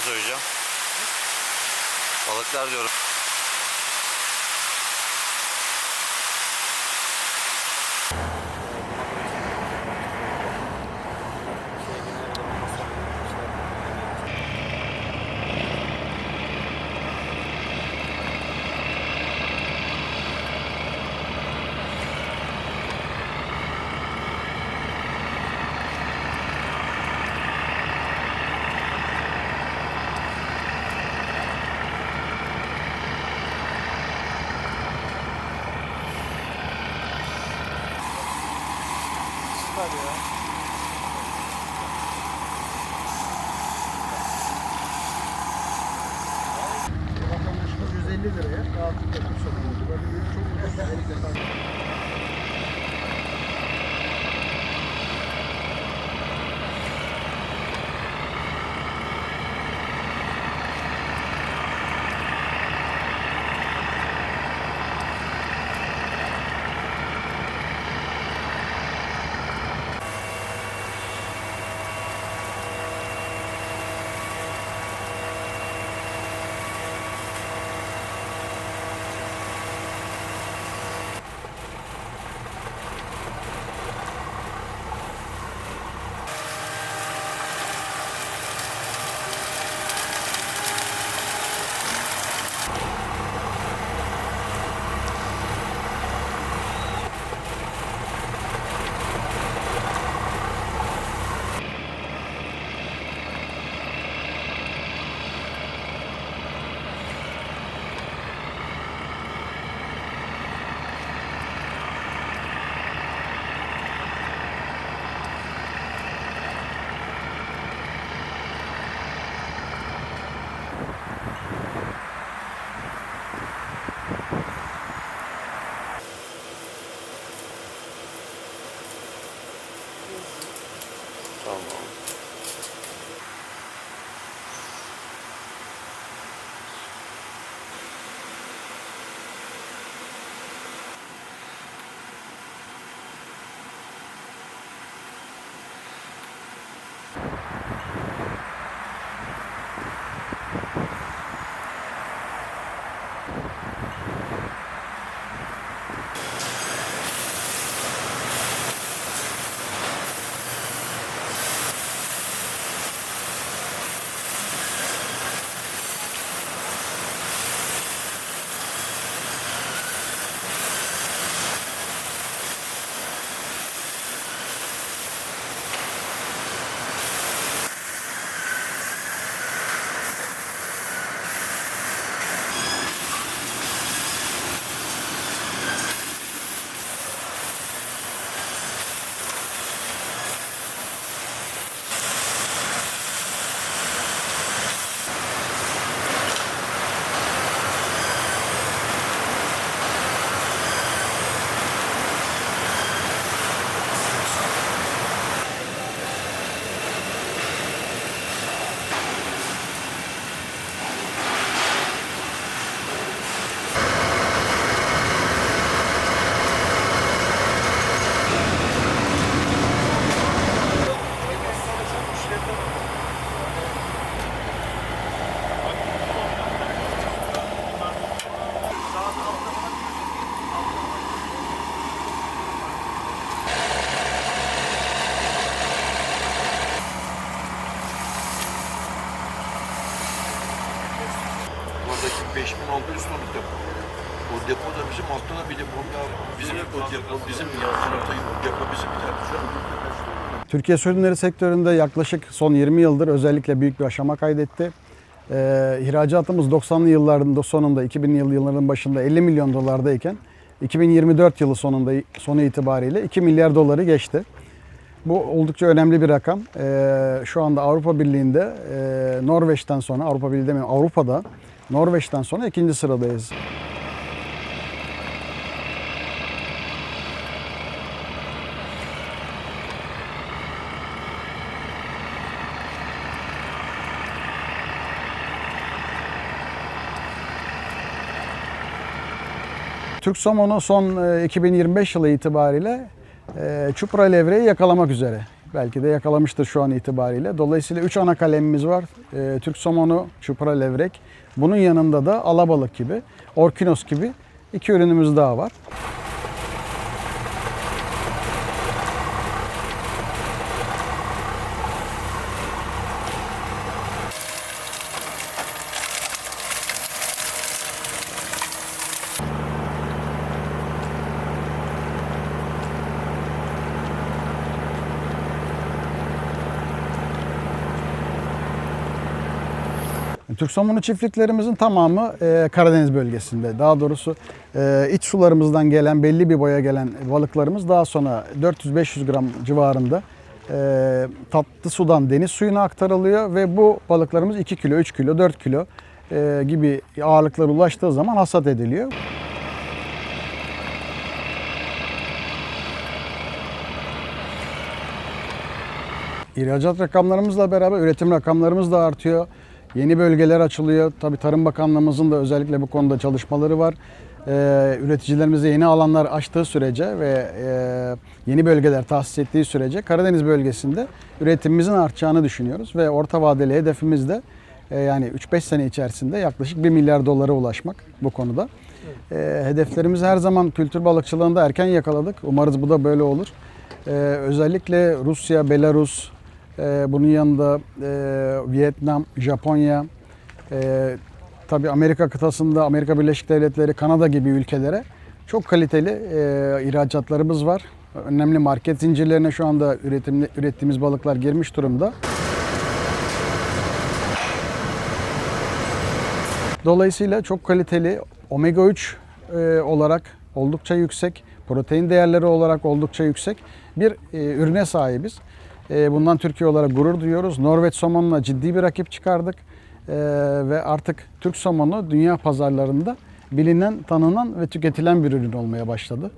Söyleyeceğim. Balıklar diyorum. Süper ya. Vatandaşımız 150 liraya rahatlıkla satıyor. Böyle bir çok ucuz. Buradaki 5600 tonluk depo. O depo da bizim altta da bir depo. Bizim o depo, bizim yan depo bizim. Türkiye su ürünleri sektöründe yaklaşık son 20 yıldır özellikle büyük bir aşama kaydetti. Ee, ihracatımız 90'lı yılların da sonunda, 2000'li yılların başında 50 milyon dolardayken 2024 yılı sonunda sonu itibariyle 2 milyar doları geçti. Bu oldukça önemli bir rakam. Ee, şu anda Avrupa Birliği'nde e, Norveç'ten sonra, Avrupa Birliği demiyorum, Avrupa'da Norveç'ten sonra ikinci sıradayız. Türk somonu son e, 2025 yılı itibariyle e, çupra levreyi yakalamak üzere. Belki de yakalamıştır şu an itibariyle. Dolayısıyla 3 ana kalemimiz var. Ee, Türk somonu, çupra levrek. Bunun yanında da alabalık gibi, orkinos gibi iki ürünümüz daha var. Türk somonu çiftliklerimizin tamamı e, Karadeniz bölgesinde. Daha doğrusu e, iç sularımızdan gelen belli bir boya gelen balıklarımız daha sonra 400-500 gram civarında e, tatlı sudan deniz suyuna aktarılıyor ve bu balıklarımız 2 kilo, 3 kilo, 4 kilo e, gibi ağırlıklara ulaştığı zaman hasat ediliyor. İhracat rakamlarımızla beraber üretim rakamlarımız da artıyor. Yeni bölgeler açılıyor. Tabii Tarım Bakanlığımızın da özellikle bu konuda çalışmaları var. Ee, üreticilerimize yeni alanlar açtığı sürece ve e, yeni bölgeler tahsis ettiği sürece Karadeniz bölgesinde üretimimizin artacağını düşünüyoruz. Ve orta vadeli hedefimiz de e, yani 3-5 sene içerisinde yaklaşık 1 milyar dolara ulaşmak bu konuda. E, hedeflerimizi her zaman kültür balıkçılığında erken yakaladık. Umarız bu da böyle olur. Ee, özellikle Rusya, Belarus, e, bunun yanında e, Vietnam, Japonya, e, tabii Amerika kıtasında Amerika Birleşik Devletleri, Kanada gibi ülkelere çok kaliteli e, ihracatlarımız var. Önemli market zincirlerine şu anda üretim, ürettiğimiz balıklar girmiş durumda. Dolayısıyla çok kaliteli omega 3 e, olarak oldukça yüksek, protein değerleri olarak oldukça yüksek bir e, ürüne sahibiz. E, bundan Türkiye olarak gurur duyuyoruz. Norveç somonuna ciddi bir rakip çıkardık E, ve artık Türk somonu dünya pazarlarında bilinen, tanınan ve tüketilen bir ürün olmaya başladı.